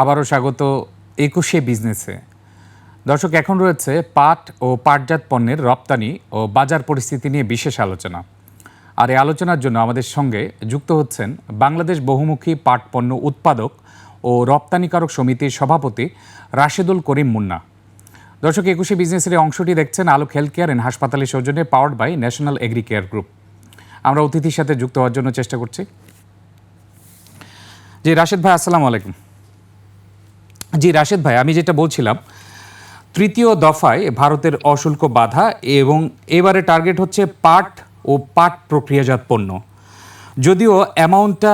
আবারও স্বাগত একুশে বিজনেসে। দর্শক, এখন রয়েছে পাট ও পাটজাত পণ্যের রপ্তানি ও বাজার পরিস্থিতি নিয়ে বিশেষ আলোচনা। আর এই আলোচনার জন্য আমাদের সঙ্গে যুক্ত হচ্ছেন বাংলাদেশ বহুমুখী পাট পণ্য উৎপাদক ও রপ্তানিকারক সমিতির সভাপতি রাশেদুল করিম মুন্না। দর্শক, একুশে বিজনেসের অংশটি দেখছেন আলোক হেলথ কেয়ার অ্যান্ড হাসপাতালের সৌজন্যে powered by national agri care group. আমরা অতিথির সাথে যুক্ত হওয়ার জন্য চেষ্টা করছি। জি, রাশেদ ভাই, আসসালামু আলাইকুম। জি রাশেদ ভাই আমি যেটা বলছিলাম তৃতীয় দফায় ভারতের অশুল্ক বাধা এবং এবারে টার্গেট হচ্ছে পাট ও পাট প্রক্রিয়াজাত পণ্য। যদিও অ্যামাউন্টটা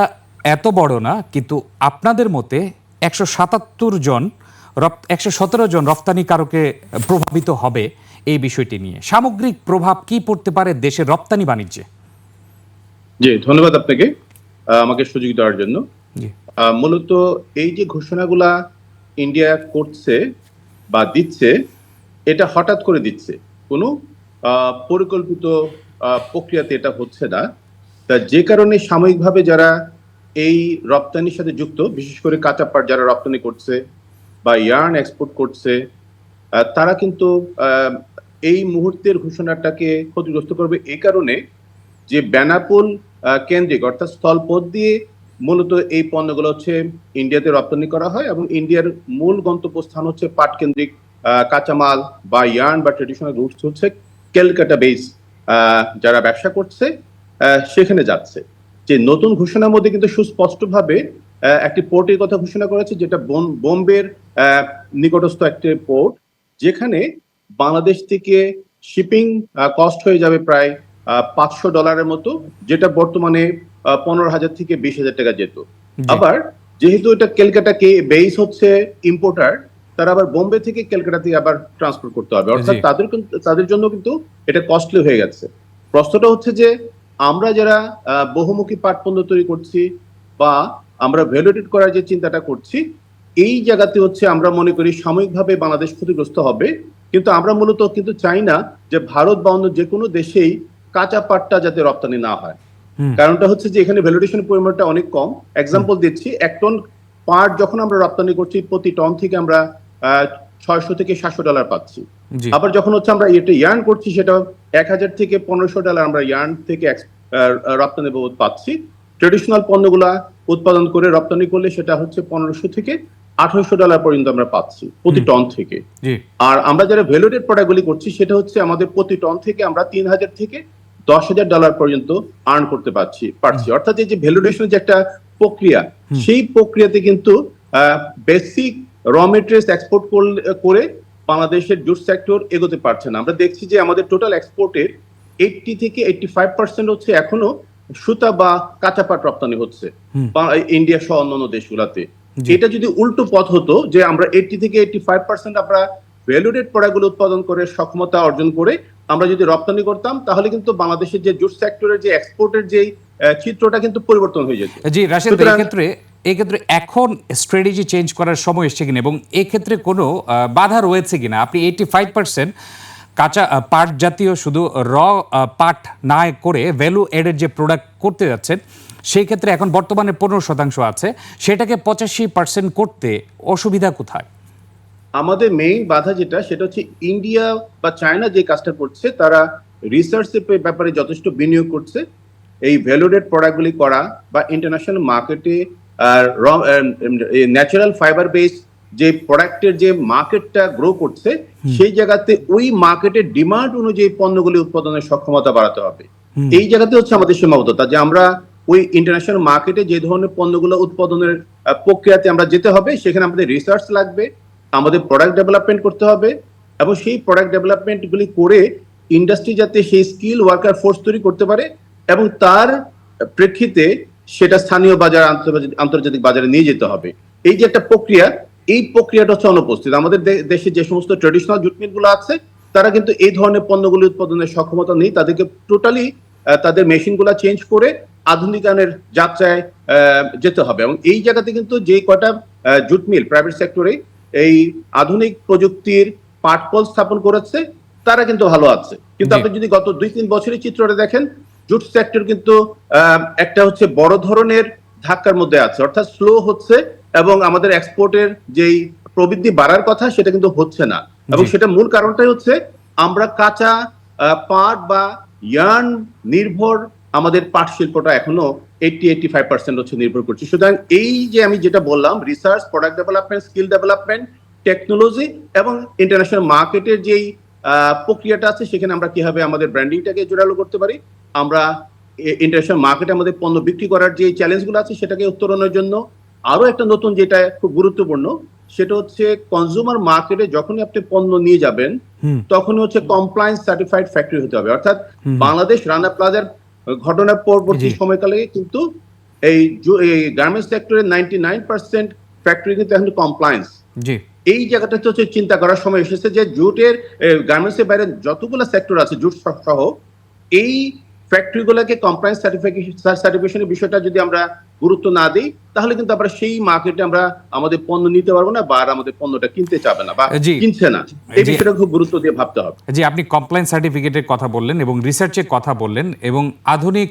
এত বড় না কিন্তু আপনাদের মতে একশো সাতাত্তর জন একশো সতেরো জন রপ্তানিকারকে প্রভাবিত হবে এই বিষয়টি নিয়ে। সামগ্রিক প্রভাব কি পড়তে পারে দেশের রপ্তানি বাণিজ্যে? জি ধন্যবাদ আপনাকে আমাকে সুযোগ দেওয়ার জন্য। মূলত এই যে ঘোষণাগুলা ইন্ডিয়া করছে বা দিচ্ছে, এটা হঠাৎ করে দিচ্ছে। কোনো পরিকল্পিত প্রক্রিয়াতে এটা হচ্ছে না। তা যে কারণে সাময়িকভাবে যারা এই রপ্তানির সাথে যুক্ত, বিশেষ করে কাঁচা পাট যারা রপ্তানি করছে বা ইয়ার্ন এক্সপোর্ট করছে তারা কিন্তু এই মুহূর্তের ঘোষণাটাকে ক্ষতিগ্রস্ত করবে। এই কারণে যে বেনাপুল কেন্দ্রিক অর্থাৎ স্থলপথ দিয়ে মূলত এই পণ্যগুলো হচ্ছে ইন্ডিয়াতে রপ্তানি করা হয় এবং ইন্ডিয়ার মূল গন্তব্যস্থান হচ্ছে পাট কেন্দ্রিক কাঁচামাল বা ইয়ার্ন বা ট্রেডিশনাল রুটস হচ্ছে ক্যালকাটা বেস যারা ব্যবসা করছে সেখানে যাচ্ছে। যে নতুন ঘোষণার মধ্যে কিন্তু সুস্পষ্টভাবে একটি পোর্টের কথা ঘোষণা করেছে যেটা বোম- বোম্বের নিকটস্থ একটি পোর্ট, যেখানে বাংলাদেশ থেকে শিপিং কস্ট হয়ে যাবে প্রায় পাঁচশো ডলারের মতো, যেটা বর্তমানে পনেরো হাজার থেকে বিশ হাজার টাকা যেত। আবার যেহেতু এটা ক্যালকাটা কে বেস হচ্ছে ইম্পোর্টার তারা আবার বোম্বে থেকে ক্যালকাটাতে আবার ট্রান্সপোর্ট করতে হবে। অর্থাৎ তাদের তাদের জন্য কিন্তু এটা কস্টলি হয়ে গেছে। প্রশ্নটা হচ্ছে যে আমরা যারা বহুমুখী পাট পণ্য তৈরি করছি বা আমরা ভ্যালুয়েটেড করার যে চিন্তাটা করছি এই জায়গাতে হচ্ছে আমরা মনে করি সাময়িকভাবে বাংলাদেশ ক্ষতিগ্রস্ত হবে। কিন্তু আমরা মূলত কিন্তু চাই না যে ভারত বা অন্য যে কোনো দেশেই কাঁচা পাটটা যাতে রপ্তানি না হয়। কারণটা হচ্ছে যে এখানে ভ্যালুডেশন পরিমাণটা অনেক কম। এক্সাম্পল দিচ্ছি এক টন পাট যখন আমরা রপ্তানি করছি প্রতি টন থেকে আমরা ছয়শো থেকে সাতশো ডলার পাচ্ছি। আবার যখন হচ্ছে আমরা এটা ইয়ার্ন করছি সেটা এক হাজার থেকে পনেরোশো ডলার আমরা ইয়ার্ন থেকে রপ্তানি বাবদ পাচ্ছি। ট্রেডিশনাল পণ্যগুলা উৎপাদন করে রপ্তানি করলে সেটা হচ্ছে পনেরোশো থেকে আঠারোশো ডলার পর্যন্ত আমরা পাচ্ছি প্রতি টন থেকে। আর আমরা যারা ভ্যালুটেড প্রোডাক্টগুলি করছি সেটা হচ্ছে আমাদের প্রতি টন থেকে আমরা তিন হাজার থেকে দশ হাজার ডলার পর্যন্ত আর্ন করতে পারছি পারছি। অর্থাৎ এই যে ভ্যালুডেশনের যে একটা প্রক্রিয়া সেই প্রক্রিয়াতে কিন্তু বেসিক র মেটেরিয়ালস এক্সপোর্ট করে বাংলাদেশের জুট সেক্টর এগোতে পারছে না। আমরা দেখছি যে আমাদের টোটাল এক্সপোর্টের এইটটি থেকে এইটটি ফাইভ পার্সেন্ট হচ্ছে এখনও সুতা বা কাঁচা পাট রপ্তানি হচ্ছে। ইন্ডিয়া সহ অন্যান্য দেশগুলোতে। এটা যদি উল্টো পথ হতো যে আমরা এইটটি থেকে এইটটি ফাইভ পার্সেন্ট আমরা ভ্যালুডেড প্রোডাক্টগুলো উৎপাদন করে সক্ষমতা অর্জন করে আমরা যদি রপ্তানি করতাম তাহলে কিন্তু বাংলাদেশের যে জুট সেক্টরের যে এক্সপোর্টের যে চিত্রটা কিন্তু পরিবর্তন হয়ে যেত। জি রাশেদ সুতরাং- এক্ষেত্রে এখন স্ট্র্যাটেজি চেঞ্জ করার সময় এসছে কিনা এবং এক্ষেত্রে কোনো বাধা রয়েছে কিনা? আপনি এইটি ফাইভ পার্সেন্ট কাঁচা পাট জাতীয় শুধু র পাট না করে ভ্যালু এডেড যে প্রোডাক্ট করতে যাচ্ছেন সেই ক্ষেত্রে এখন বর্তমানে পনেরো শতাংশ আছে। সেটাকে পঁচাশি পার্সেন্ট করতে অসুবিধা কোথায়? আমাদের মেইন বাধা যেটা সেটা হচ্ছে ইন্ডিয়া বা চায়না যে কাজটা করছে তারা রিসার্চের ব্যাপারে যথেষ্ট বিনিয়োগ করছে। এই ভ্যালুডেড প্রোডাক্টগুলি করা বা ইন্টারন্যাশনাল মার্কেটে ন্যাচারাল ফাইবার বেস যে প্রোডাক্টের যে মার্কেটটা গ্রো করছে সেই জায়গাতে ওই মার্কেটের ডিমান্ড অনুযায়ী পণ্যগুলি উৎপাদনের সক্ষমতা বাড়াতে হবে। এই জায়গাতে হচ্ছে আমাদের সীমাবদ্ধতা যে আমরা ওই ইন্টারন্যাশনাল মার্কেটে যে ধরনের পণ্যগুলো উৎপাদনের প্রক্রিয়াতে আমরা যেতে হবে সেখানে আমাদের রিসার্চ লাগবে আমাদের প্রোডাক্ট ডেভেলপমেন্ট করতে হবে এবং সেই প্রোডাক্ট ডেভেলপমেন্ট গুলি করে ইন্ডাস্ট্রি যাতে সেই স্কিল ওয়ার্কার ফোর্স তৈরি করতে পারে এবং তার প্রেক্ষিতে সেটা স্থানীয় বাজার, আন্তর্জাতিক বাজারে নিয়ে যেতে হবে। এই যে একটা প্রক্রিয়া, এই প্রক্রিয়াটা হচ্ছে অনুপস্থিত। আমাদের দেশে যে সমস্ত ট্রেডিশনাল জুট মিলগুলো আছে, তারা কিন্তু এই ধরনের পণ্যগুলি উৎপাদনের সক্ষমতা নেই। তাদেরকে টোটালি তাদের মেশিনগুলো চেঞ্জ করে আধুনিকায়নের যাত্রায় যেতে হবে। এবং এই জায়গাতে কিন্তু যে কটা জুট মিল প্রাইভেট সেক্টরে এই আধুনিক প্রযুক্তির পাটকল স্থাপন করেছে তারা কিন্তু ভালো আছে। কিন্তু আপনি যদি গত দুই তিন বছরের চিত্রটা দেখেন জুট সেক্টর কিন্তু একটা হচ্ছে বড় ধরনের ধাক্কার মধ্যে আছে। অর্থাৎ স্লো হচ্ছে এবং আমাদের এক্সপোর্টের যেই প্রবৃদ্ধি বাড়ার কথা সেটা কিন্তু হচ্ছে না। এবং সেটা মূল কারণটাই হচ্ছে আমরা কাঁচা পাট বা ইয়ার্ন নির্ভর আমাদের পাট শিল্পটা এখনও এইটি এইটি ফাইভ পার্সেন্ট হচ্ছে নির্ভর করছে। সুতরাং এই যে আমি যেটা বললাম research product development skill development technology এবং ইন্টারন্যাশনাল মার্কেটের যেই প্রক্রিয়াটা আছে সেখানে আমরা কীভাবে আমাদের ব্র্যান্ডিংটাকে জোরালো করতে পারি আমরা ইন্টারন্যাশনাল মার্কেটে আমাদের পণ্য বিক্রি করার যে চ্যালেঞ্জগুলো আছে সেটাকে উত্তরণের জন্য আরও একটা নতুন যেটা খুব গুরুত্বপূর্ণ সেটা হচ্ছে কনজিউমার মার্কেটে যখনই আপনি পণ্য নিয়ে যাবেন তখন হচ্ছে কমপ্লায়েন্স সার্টিফাইড ফ্যাক্টরি হতে হবে। অর্থাৎ বাংলাদেশ রানা প্লাজার ঘটনার পরবর্তী সময়কালে কিন্তু এই গার্মেন্টস সেক্টরের নাইনটি নাইন পার্সেন্ট ফ্যাক্টরি কিন্তু এখন কমপ্লায়েন্স এই জায়গাটাতে হচ্ছে চিন্তা করার সময় এসেছে যে জুটের গার্মেন্টস এর বাইরে যতগুলো সেক্টর আছে জুট সহ এই ফ্যাক্টরিগুলোকে কমপ্লায়েন্স সার্টিফিকেশন সার্টিফিকেশনের বিষয়টা যদি আমরা গুরুত্ব না দিই তাহলে কিন্তু আমরা সেই মার্কেটে আমরা আমাদের পণ্য নিতে পারব না বা আমাদের পণ্যটা কিনতে চাবে না বা কিনছে না। এই বিষয়টা খুব গুরুত্ব দিয়ে ভাবতে হবে। জি আপনি কমপ্লায়েন্স সার্টিফিকেটের কথা বললেন এবং রিসার্চের কথা বললেন এবং আধুনিক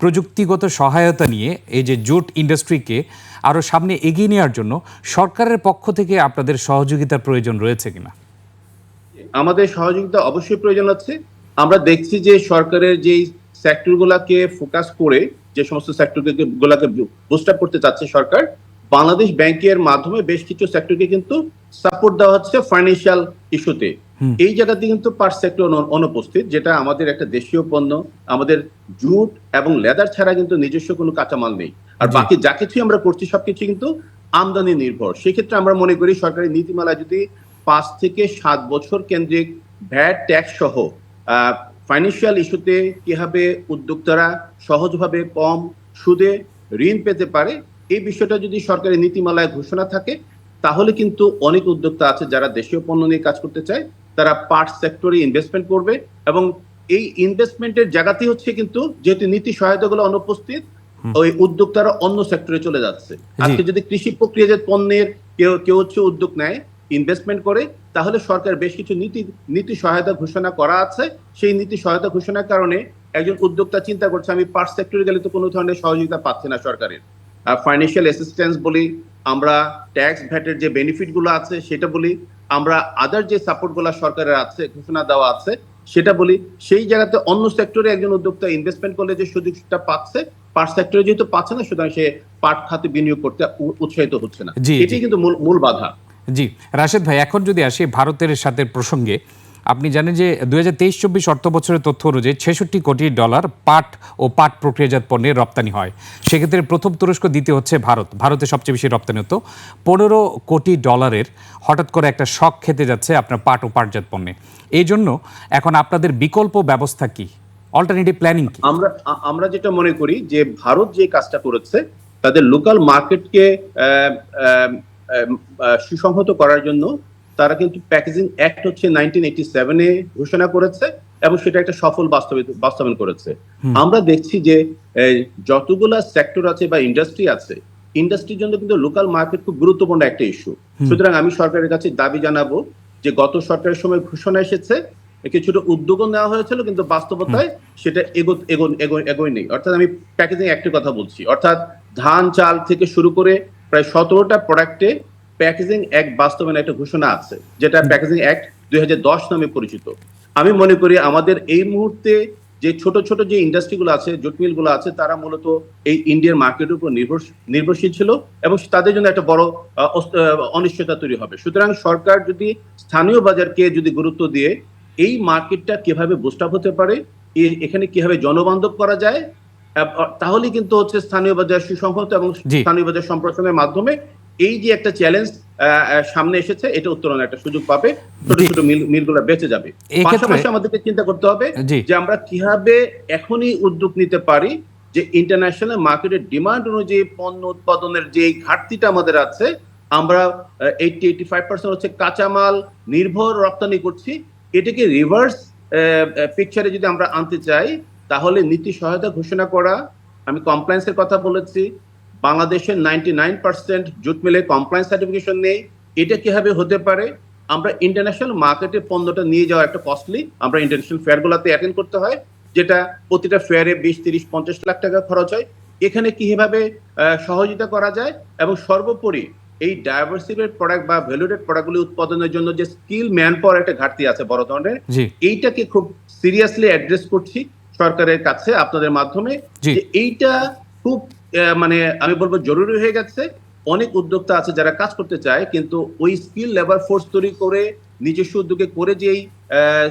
প্রযুক্তিগত সহায়তা নিয়ে এই যে জুট ইন্ডাস্ট্রিকে আরও সামনে এগিয়ে নেওয়ার জন্য সরকারের পক্ষ থেকে আপনাদের সহযোগিতার প্রয়োজন রয়েছে কিনা? আমাদের সহযোগিতা অবশ্যই প্রয়োজন আছে। আমরা দেখছি যে সরকারের যে সেক্টর গুলাকে ফোকাস করে যে সমস্ত সেক্টর গুলাকে বুস্ট আপ করতে চাচ্ছে সরকার বাংলাদেশ ব্যাংকের মাধ্যমে বেশ কিছু সেক্টরকে কিন্তু সাপোর্ট দেওয়া হচ্ছে ফাইন্যান্সিয়াল ইস্যুতে এই জায়গাতে কিন্তু পার সেক্টর অনুপস্থিত যেটা আমাদের একটা দেশীয় পণ্য আমাদের জুট এবং লেদার ছাড়া কিন্তু নিজস্ব কোনো কাঁচামাল নেই। আর বাকি যা কিছুই আমরা করছি সবকিছু কিন্তু আমদানি নির্ভর। সেক্ষেত্রে আমরা মনে করি সরকারি নীতিমালা যদি পাঁচ থেকে সাত বছর কেন্দ্রিক ভ্যাট ট্যাক্স সহ ফাইন্যান্সিয়াল ইস্যুতে কীভাবে উদ্যোক্তারা সহজভাবে কম সুদে ঋণ পেতে পারে এই বিষয়টা যদি সরকারি নীতিমালায় ঘোষণা থাকে তাহলে কিন্তু অনেক উদ্যোক্তা আছে যারা দেশীয় পণ্য নিয়ে কাজ করতে চায় তারা পার্ট সেক্টরে ইনভেস্টমেন্ট করবে এবং এই ইনভেস্টমেন্টের জায়গাতেই হচ্ছে কিন্তু যেহেতু নীতি সহায়তাগুলো অনুপস্থিত ওই উদ্যোক্তারা অন্য সেক্টরে চলে যাচ্ছে। আজকে যদি কৃষি প্রক্রিয়াজাত পণ্যের কেউ কেউ হচ্ছে উদ্যোগ নেয় ইনভেস্টমেন্ট করে তাহলে সরকার বেশ কিছু নীতি নীতি সহায়তা ঘোষণা করা আছে। সেই নীতি সহায়তা ঘোষণার কারণে একজন উদ্যোক্তা চিন্তা করছে আমি পার্ট সেক্টরে গেলে তো কোনো ধরনের সহযোগিতা পাচ্ছি না সরকারের। ফাইন্যান্সিয়াল অ্যাসিস্ট্যান্স বলি আমরা ট্যাক্স ভ্যাটের যে বেনিফিটগুলো আছে সেটা বলি আমরা আদার যে সাপোর্টগুলো সরকারের আছে ঘোষণা দেওয়া আছে সেটা বলি সেই জায়গাতে অন্য সেক্টরে একজন উদ্যোক্তা ইনভেস্টমেন্ট করলে যে সুযোগটা পাচ্ছে পার্ট সেক্টরে যেহেতু পাচ্ছে না সুতরাং সে পাট খাতে বিনিয়োগ করতে উৎসাহিত হচ্ছে না। জি, এটাই কিন্তু মূল মূল বাধা। জি, রাশেদ ভাই, এখন যদি আসি ভারতের সাথে প্রসঙ্গে, আপনি জানেন যে দুই হাজার তেইশ চব্বিশ অর্থ বছরের তথ্য অনুযায়ী ছেষট্টি কোটি ডলার পাট ও পাট প্রক্রিয়াজাত পণ্যের রপ্তানি হয়। সেক্ষেত্রে প্রথম তুরস্ক, দ্বিতীয় হচ্ছে ভারত। ভারতে সবচেয়ে বেশি রপ্তানি হতো। পনেরো কোটি ডলারের হঠাৎ করে একটা শখ খেতে যাচ্ছে আপনার পাট ও পাটজাত পণ্যে। এই জন্য এখন আপনাদের বিকল্প ব্যবস্থা কি? অল্টারনেটিভ প্ল্যানিং কি? আমরা আমরা যেটা মনে করি যে ভারত যে কাজটা করেছে, তাদের লোকাল মার্কেটকে সুসংহত করার জন্য তারা কিন্তু প্যাকেজিং অ্যাক্ট হচ্ছে নাইনটিন এইটি সেভেনে ঘোষণা করেছে এবং সেটা একটা সফল বাস্তবিত বাস্তবায়ন করেছে। আমরা দেখছি যে যতগুলা সেক্টর আছে বা ইন্ডাস্ট্রি আছে ইন্ডাস্ট্রির জন্য কিন্তু লোকাল মার্কেট খুব গুরুত্বপূর্ণ একটা ইস্যু। সুতরাং আমি সরকারের কাছে দাবি জানাব যে গত সরকারের সময় ঘোষণা এসেছে কিছুটা উদ্যোগও নেওয়া হয়েছিল কিন্তু বাস্তবতায় সেটা এগো এগো এগো- এগোয় নেই। অর্থাৎ আমি প্যাকেজিং অ্যাক্টের কথা বলছি। অর্থাৎ ধান চাল থেকে শুরু করে প্রায় সতেরোটা প্রোডাক্টে প্যাকেজিং অ্যাক্ট বাস্তবায়নের একটা ঘোষণা আছে, যেটা প্যাকেজিং অ্যাক্ট দুই হাজার দশ নামে পরিচিত। আমি মনে করি আমাদের এই মুহূর্তে যে ছোট ছোট যে ইন্ডাস্ট্রিগুলো আছে জুট মিলগুলো আছে, তারা মূলত এই ইন্ডিয়ান মার্কেটের উপর নির্ভর নির্ভরশীল ছিল এবং তাদের জন্য একটা বড় অনিশ্চয়তা তৈরি হবে। সুতরাং সরকার যদি স্থানীয় বাজারকে যদি গুরুত্ব দিয়ে এই মার্কেটটা কীভাবে বুস্ট আপ হতে পারে এখানে কীভাবে জনবান্ধব করা যায় তাহলে কিন্তু হচ্ছে স্থানীয় বাজার সুসংহত এবং স্থানীয় বাজার সম্প্রসারণের মাধ্যমে এই যে একটা চ্যালেঞ্জ সামনে এসেছে এটা উত্তরণের একটা সুযোগ পাবে। ছোট ছোট মিল মিলগুলো বেঁচে যাবে। পাশাপাশি আমাদেরকে চিন্তা করতে হবে যে আমরা কীভাবে এখনই উদ্যোগ নিতে পারি যে ইন্টারন্যাশনাল মার্কেটের ডিমান্ড অনুযায়ী পণ্য উৎপাদনের যে ঘাটতিটা আমাদের আছে আমরা এইটি এইটি ফাইভ পার্সেন্ট হচ্ছে কাঁচামাল নির্ভর রপ্তানি করছি। এটাকে রিভার্স পিকচারে যদি আমরা আনতে চাই তাহলে নীতি সহায়তা ঘোষণা করা আমি কমপ্লায়েন্সের কথা বলেছি বাংলাদেশের নাইনটি নাইন পার্সেন্ট জুট মিলে কমপ্লায়েন্স সার্টিফিকেশন নেই এটা কীভাবে হতে পারে? আমরা ইন্টারন্যাশনাল মার্কেটে পণ্যটা নিয়ে যাওয়া একটা কস্টলি আমরা ইন্টারন্যাশনাল ফেয়ার গুলাতে অ্যাটেন্ড করতে হয় যেটা প্রতিটা ফেয়ারে বিশ তিরিশ পঞ্চাশ লাখ টাকা খরচ হয়। এখানে কীভাবে সহযোগিতা করা যায়? এবং সর্বোপরি এই ডাইভার্সিটেড প্রোডাক্ট বা ভ্যালুডেড প্রোডাক্টগুলি উৎপাদনের জন্য যে স্কিল ম্যান পাওয়ার একটা ঘাটতি আছে বড় ধরনের এইটাকে খুব সিরিয়াসলি অ্যাড্রেস করছি। সরকারের কাছে আপনাদের মাধ্যমে যে এইটা খুব মানে আমি বলব জরুরি হয়ে গেছে। অনেক উদ্যোক্তা আছে যারা কাজ করতে চায় কিন্তু ওই স্কিল লেবার ফোর্স তৈরি করে নিজস্ব উদ্যোগে করে যেই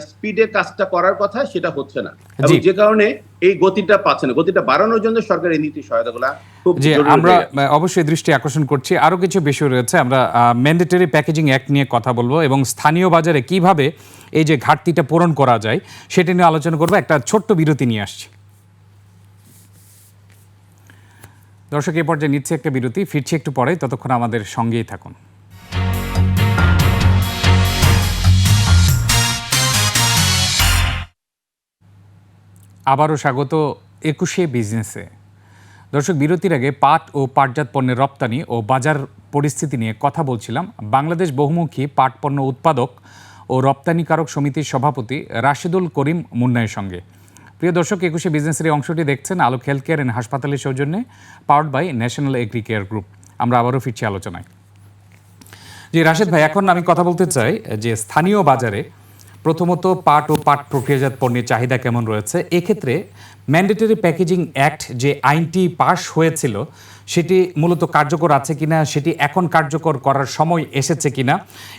স্পিডে কাজটা করার কথা সেটা হচ্ছে না। এবং যে কারণে এই গতিটা পাচ্ছে না। গতিটা বাড়ানোর জন্য সরকার এই নীতি সহায়তাগুলো জি আমরা অবশ্যই দৃষ্টি আকর্ষণ করছি। আরও কিছু বিষয় রয়েছে। আমরা ম্যান্ডেটরি প্যাকেজিং অ্যাক্ট নিয়ে কথা বলব এবং স্থানীয় বাজারে কীভাবে এই যে ঘাটতিটা পূরণ করা যায় সেটা নিয়ে আলোচনা করব। একটা ছোট্ট বিরতি নিয়ে আসছি। দর্শক এই পর্যায়ে নিচ্ছে একটা বিরতি। ফিরছি একটু পরে। ততক্ষণ আমাদের সঙ্গেই থাকুন। আবারও স্বাগত একুশে বিজনেসে। দর্শক, বিরতির আগে পাট ও পাটজাত পণ্যের রপ্তানি ও বাজার পরিস্থিতি নিয়ে কথা বলছিলাম। বাংলাদেশ বহুমুখী পাট পণ্য উৎপাদক ও রপ্তানিকারক সমিতির সভাপতি রাশেদুল করিম মুন্নায়ের সঙ্গে। প্রিয় দর্শক, একুশে বিজনেসের এই অংশটি দেখছেন আলোক হেলথ কেয়ার অ্যান্ড হাসপাতালের সৌজন্যে, powered by national agri care group. আমরা আবারও ফিরছি আলোচনায়। জি, রাশেদ ভাই, এখন আমি কথা বলতে চাই যে স্থানীয় বাজারে প্রথমত পাট ও পাট প্রক্রিয়াজাত পণ্যের চাহিদা কেমন রয়েছে? এক্ষেত্রে ম্যান্ডেটরি প্যাকেজিং অ্যাক্ট যে আইনটি পাশ হয়েছিল, সেটি মূলত কার্যকর আছে কিনা, সেটি এখন কার্যকর করার সময় এসেছে কিনা,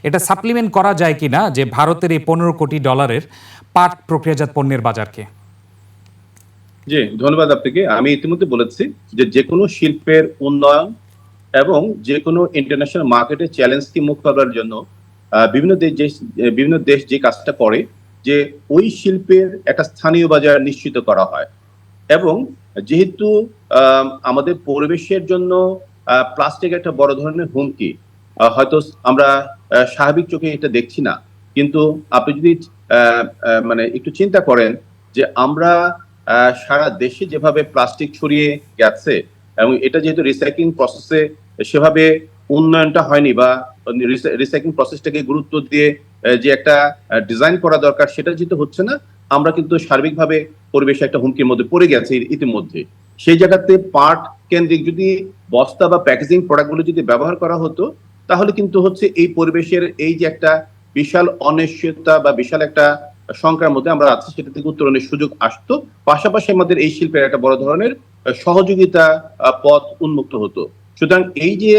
এটা সাপ্লিমেন্ট করা যায় কিনা যে ভারতের এই পনেরো কোটি ডলারের পাট প্রক্রিয়াজাত পণ্যের বাজারকে জি, ধন্যবাদ আপনাকে। আমি ইতিমধ্যে বলেছি যে যে কোনো শিল্পের উন্নয়ন এবং যে কোনো ইন্টারন্যাশনাল মার্কেটে চ্যালেঞ্জকে মোকাবেলার জন্য বিভিন্ন দেশ যে বিভিন্ন দেশ যে কাজটা করে যে ওই শিল্পের একটা স্থানীয় বাজার নিশ্চিত করা হয়। এবং যেহেতু আমাদের পরিবেশের জন্য প্লাস্টিক একটা বড় ধরনের হুমকি হয়তো আমরা স্বাভাবিক চোখে এটা দেখছি না। কিন্তু আপনি যদি মানে একটু চিন্তা করেন যে আমরা সারা দেশে যেভাবে প্লাস্টিক ছড়িয়ে গেছে এবং এটা যেহেতু রিসাইক্লিং প্রসেসে সেভাবে উন্নয়নটা হয়নি বা রিসাইক্লিং প্রসেসটাকে গুরুত্ব দিয়ে যে একটা ডিজাইন করা দরকার সেটা যেহেতু হচ্ছে না, আমরা কিন্তু সার্বিকভাবে পরিবেশে একটা হুমকির মধ্যে পড়ে গেছে ইতিমধ্যে। সেই জায়গাতে পাট কেন্দ্রিক যদি বস্তা বা প্যাকেজিং প্রোডাক্টগুলো যদি ব্যবহার করা হতো, তাহলে কিন্তু হচ্ছে এই পরিবেশের এই যে একটা বিশাল অনিশ্চয়তা বা বিশাল একটা সংখ্যার মধ্যে আমরা আছি, সেটা থেকে উত্তরণের সুযোগ আসতো। পাশাপাশি আমাদের এই শিল্পের একটা বড় ধরনের সহযোগিতা পথ উন্মুক্ত হতো। সুতরাং এই যে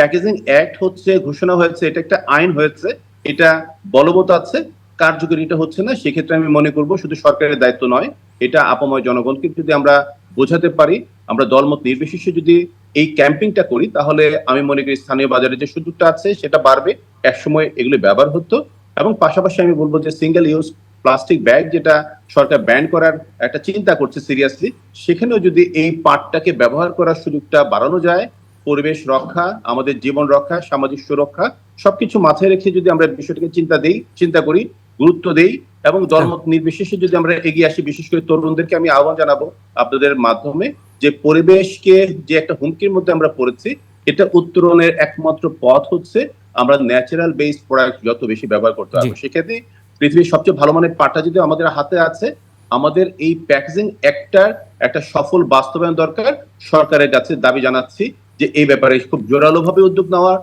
প্যাকেজিং অ্যাক্ট হচ্ছে, ঘোষণা হয়েছে, এটা একটা আইন হয়েছে, এটা বলবৎ আছে কার্যকরিতা হচ্ছে না, সেক্ষেত্রে আমি মনে করব শুধু সরকারের দায়িত্ব নয়, এটা আপাময় জনগণকে যদি আমরা বোঝাতে পারি, আমরা দলমত নির্বিশেষে যদি এই ক্যাম্পিংটা করি, তাহলে আমি মনে করি স্থানীয় বাজারে যে সুযোগটা আছে, সেটা বাড়বে, একসময় এগুলো ব্যবহার হতো, এবং পাশাপাশি আমি বলব যে সিঙ্গেল ইউজ প্লাস্টিক ব্যাগ যেটা সরকার ব্যান করার একটা চিন্তা করছে সিরিয়াসলি সেখানেও যদি এই পাটটাকে ব্যবহার করার সুযোগটা বাড়ানো যায় পরিবেশ রক্ষা আমাদের জীবন রক্ষা সামাজিক সুরক্ষা সবকিছু মাথায় রেখে যদি আমরা বিষয়টাকে চিন্তা দেই চিন্তা করি গুরুত্ব দেই এবং দলমত নির্বিশেষে যদি আমরা এগিয়ে আসি বিশেষ করে তরুণদেরকে আমি আহ্বান জানাব আপনাদের মাধ্যমে যে পরিবেশকে যে একটা হুমকির মধ্যে আমরা পড়েছি এটা উত্তরণের একমাত্র পথ হচ্ছে আমরা ন্যাচারাল বেস প্রোডাক্ট যত বেশি ব্যবহার করতে পারব। সেক্ষেত্রে পৃথিবীর সবচেয়ে ভালো মানের পাটটা যদি আমাদের হাতে আছে আমাদের এই প্যাকেজিং একটার একটা সফল বাস্তবায়ন দরকার সরকারের কাছে দাবি জানাচ্ছি। যে এই ব্যাপারে খুব জোরালো ভাবে উদ্যোগ নেওয়ার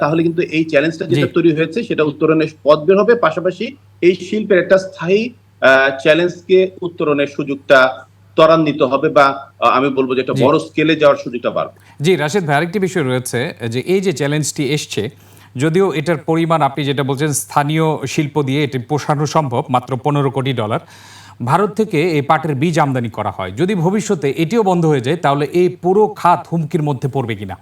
তাহলে কিন্তু এই চ্যালেঞ্জটা যেটা তৈরি হয়েছে সেটা উত্তরণের পথ বের হবে। পাশাপাশি এই শিল্পের একটা স্থায়ী চ্যালেঞ্জকে উত্তরণের সুযোগটা ত্বরান্বিত হবে বা আমি বলব যে একটা বড় স্কেলে যাওয়ার সুযোগটা বাড়বে। জি রাশেদ ভাই আরেকটি বিষয় রয়েছে যে এই যে চ্যালেঞ্জটি এসছে যদিও এটার পরিমাণ আপনি যেটা বলছেন স্থানীয় শিল্প দিয়ে এটি পোষানো সম্ভব মাত্র পনেরো কোটি ডলার। ভারত থেকে এই পাটের বীজ আমদানি করা হয়। যদি ভবিষ্যতে এটিও বন্ধ হয়ে যায়, তাহলে এই পুরো খাত হুমকির মধ্যে পড়বে কিনা?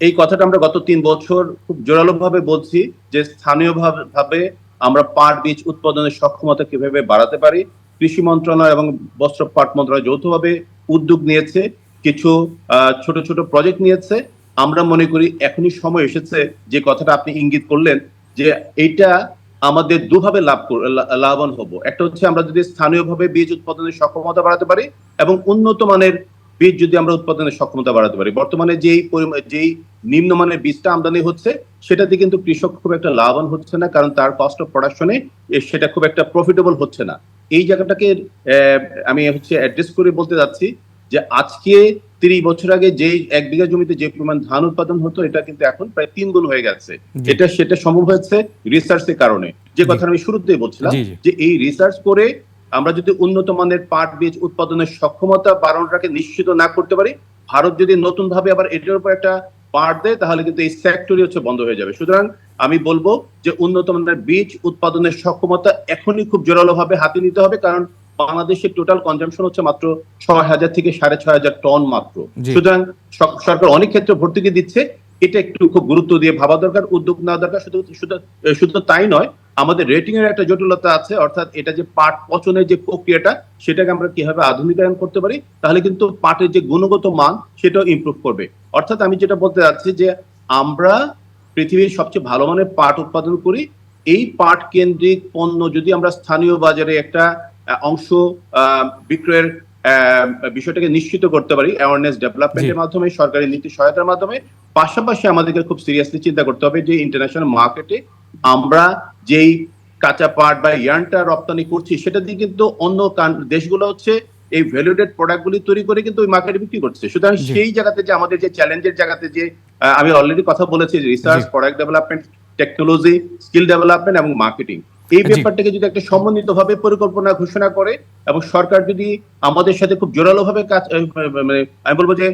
এই কথাটা আমরা গত তিন বছর খুব জোরালো ভাবে বলছি যে স্থানীয় ভাবে- ভাবে আমরা পাট বীজ উৎপাদনের সক্ষমতা কীভাবে বাড়াতে পারি, কৃষি মন্ত্রণালয় এবং বস্ত্র পাট মন্ত্রণালয় যৌথভাবে উদ্যোগ নিয়েছে, কিছু ছোট ছোট প্রজেক্ট নিয়েছে। আমরা মনে করি এখনই সময় এসেছে যে কথাটা আপনি ইঙ্গিত করলেন যে এইটা আমাদের দুভাবে লাভ লাভবান হব। একটা হচ্ছে আমরা যদি স্থানীয়ভাবে বীজ উৎপাদনের সক্ষমতা বাড়াতে পারি এবং উন্নত মানের বীজ যদি আমরা উৎপাদনের সক্ষমতা বাড়াতে পারি। বর্তমানে যেই যেই নিম্নমানের বীজটা আমদানি হচ্ছে, সেটাতে কিন্তু কৃষক খুব একটা লাভবান হচ্ছে না, কারণ তার কস্ট অফ প্রোডাকশনে সেটা খুব একটা প্রফিটেবল হচ্ছে না। এই জায়গাটাকে আমি হচ্ছে অ্যাড্রেস করে বলতে যাচ্ছি যে আজকে তিরিশ বছর আগে যে এক বিঘা জমিতে যে পরিমাণ ধান উৎপাদন হতো এটা কিন্তু এখন প্রায় তিন গুণ হয়ে গেছে। এটা সেটা সম্ভব হয়েছে রিসার্চের কারণে। যে কথা আমি শুরুতেই বলছিলাম। যে এই রিসার্চ করে আমরা যদি উন্নত মানের পাট বীজ উৎপাদনের সক্ষমতা বাড়ানোটাকে নিশ্চিত না করতে পারি ভারত যদি নতুন ভাবে আবার এটার উপর একটা পাট দেয় তাহলে কিন্তু এই সেক্টরই হচ্ছে বন্ধ হয়ে যাবে। সুতরাং আমি বলব যে উন্নত মানের বীজ উৎপাদনের সক্ষমতা এখনই খুব জোরালো ভাবে হাতে নিতে হবে কারণ বাংলাদেশের টোটাল কনজাম্পশন হচ্ছে মাত্র ছয় হাজার থেকে সাড়ে ছয় হাজার টন মাত্র। সুতরাং সরকার অনেক ক্ষেত্রে ভর্তুকি দিচ্ছে এটা একটু খুব গুরুত্ব দিয়ে ভাবা দরকার উদ্যোগ নেওয়া দরকার শুধু শুধু তাই নয় আমাদের রেটিং এর একটা জটিলতা আছে অর্থাৎ এটা যে পাট পচনের যে প্রক্রিয়াটা সেটাকে আমরা কীভাবে আধুনিকায়ন করতে পারি তাহলে কিন্তু পাটের যে গুণগত মান সেটাও ইমপ্রুভ করবে। অর্থাৎ আমি যেটা বলতে চাচ্ছি যে আমরা পৃথিবীর সবচেয়ে ভালো মানের পাট উৎপাদন করি এই পাট কেন্দ্রিক পণ্য যদি আমরা স্থানীয় বাজারে একটা অংশ বিক্রয়ের বিষয়টাকে নিশ্চিত করতে পারি অ্যাওয়ারনেস ডেভেলপমেন্টের মাধ্যমে সরকারি নীতি সহায়তার মাধ্যমে। পাশাপাশি আমাদেরকে খুব সিরিয়াসলি চিন্তা করতে হবে যে ইন্টারন্যাশনাল মার্কেটে আমরা যেই কাঁচা পাট বা ইয়ার্নটা রপ্তানি করছি সেটা দিয়ে কিন্তু অন্য দেশগুলো হচ্ছে এই ভ্যালুডেড প্রোডাক্টগুলি তৈরি করে কিন্তু ওই মার্কেটে বিক্রি করছে। সুতরাং সেই জায়গাতে যে আমাদের যে চ্যালেঞ্জের জায়গাতে যে আমি অলরেডি কথা বলেছি research product development technology skill development এবং মার্কেটিং এই ব্যাপারটাকে যদি একটা সমন্বিত ভাবে পরিকল্পনা ঘোষণা করে এবং সরকার যদি আমাদের সাথে খুব জোরালো ভাবে কাজ মানে আমি বলব যে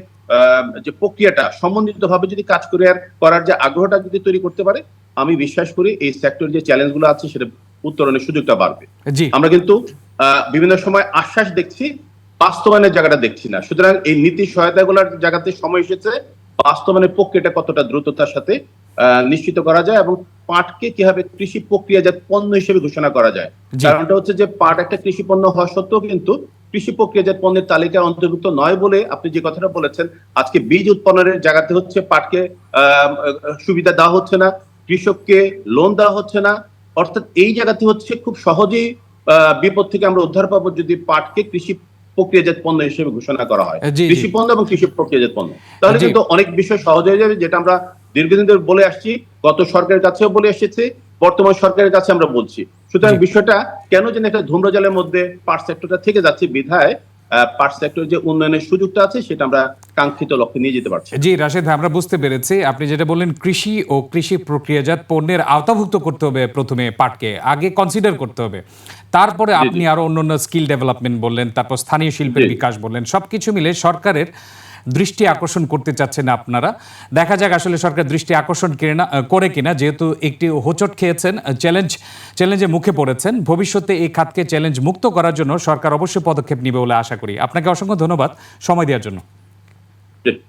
যে প্রক্রিয়াটা সমন্বিত ভাবে যদি কাজ করে আর করার যে আগ্রহটা যদি তৈরি করতে পারে আমি বিশ্বাস করি এই সেক্টর যে চ্যালেঞ্জগুলো আছে সেটা উত্তরণের সুযোগটা বাড়বে। আমরা কিন্তু আহ, বিভিন্ন সময় আশ্বাস দেখছি বাস্তবায়নের জায়গাটা দেখছি না। সুতরাং এই নীতি সহায়তা সহায়তাগুলোর জায়গাতে সময় এসেছে বাস্তবায়নের প্রক্রিয়াটা কতটা দ্রুততার সাথে আহ, নিশ্চিত করা যায় এবং পাটকে কীভাবে কৃষি প্রক্রিয়াজাত পণ্য হিসেবে ঘোষণা করা যায়? কারণটা হচ্ছে যে পাট একটা কৃষি পণ্য হওয়া সত্ত্বেও কিন্তু কৃষি প্রক্রিয়াজাত পণ্যের তালিকার অন্তর্ভুক্ত নয় বলে আপনি যে কথাটা বলেছেন আজকে বীজ উৎপন্নের জায়গাতে হচ্ছে পাটকে সুবিধা দেওয়া হচ্ছে না কৃষককে লোন দেওয়া হচ্ছে না। অর্থাৎ এই জায়গাতে হচ্ছে খুব সহজেই আহ, বিপদ থেকে আমরা উদ্ধার পাবো যদি পাটকে কৃষি প্রক্রিয়াজাত পণ্য হিসেবে ঘোষণা করা হয়। কৃষি পণ্য এবং কৃষি প্রক্রিয়াজাত পণ্য। তাহলে কিন্তু অনেক বিষয় সহজ হয়ে যাবে যেটা আমরা দীর্ঘদিন ধরে বলে আসছি গত সরকারের কাছেও বলে এসেছি বর্তমান সরকারের কাছে আমরা বলছি। সুতরাং বিষয়টা কেন যেন একটা ধূম্রজালের মধ্যে পার্ট সেক্টরটা থেকে যাচ্ছে বিধায় পার্ট সেক্টর যে উন্নয়নের সুযোগটা আছে সেটা আমরা কাঙ্ক্ষিত লক্ষ্যে নিয়ে যেতে পারছি। জি রাশেদ আমরা বুঝতে পেরেছি। আপনি যেটা বললেন কৃষি ও কৃষি প্রক্রিয়াজাত পণ্যের আওতাভুক্ত করতে হবে প্রথমে পাটকে আগে কনসিডার করতে হবে। তারপরে। আপনি আরও অন্যান্য স্কিল ডেভেলপমেন্ট বললেন তারপর স্থানীয় শিল্পের বিকাশ বললেন সবকিছু মিলে সরকারের দৃষ্টি আকর্ষণ করতে চাচ্ছেন আপনারা। দেখা যাক আসলে সরকার দৃষ্টি আকর্ষণ করে কিনা। যেহেতু একটি হোচট খেয়েছেন, চ্যালেঞ্জ, চ্যালেঞ্জে মুখে পড়েছেন, ভবিষ্যতে এই খাতকে চ্যালেঞ্জ মুক্ত করার জন্য সরকার অবশ্যই পদক্ষেপ নেবে বলে আশা করি। আপনাকে অসংখ্য ধন্যবাদ সময় দেওয়ার জন্য।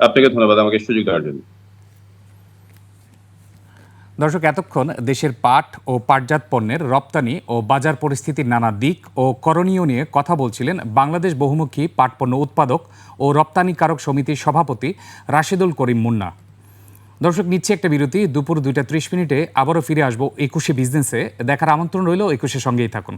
আপনাকে ধন্যবাদ আমাকে সুযোগ দেওয়ার জন্য। দর্শক, এতক্ষণ দেশের পাট ও পাটজাত পণ্যের রপ্তানি ও বাজার পরিস্থিতির নানা দিক ও করণীয় নিয়ে কথা বলছিলেন বাংলাদেশ বহুমুখী পাটপণ্য উৎপাদক ও রপ্তানিকারক সমিতির সভাপতি রাশেদুল করিম মুন্না। দর্শক, নিচ্ছে একটা বিরতি। দুপুর দুইটা ত্রিশ মিনিটে আবারও ফিরে আসব একুশে বিজনেসে। দেখার আমন্ত্রণ রইল, একুশের সঙ্গেই থাকুন।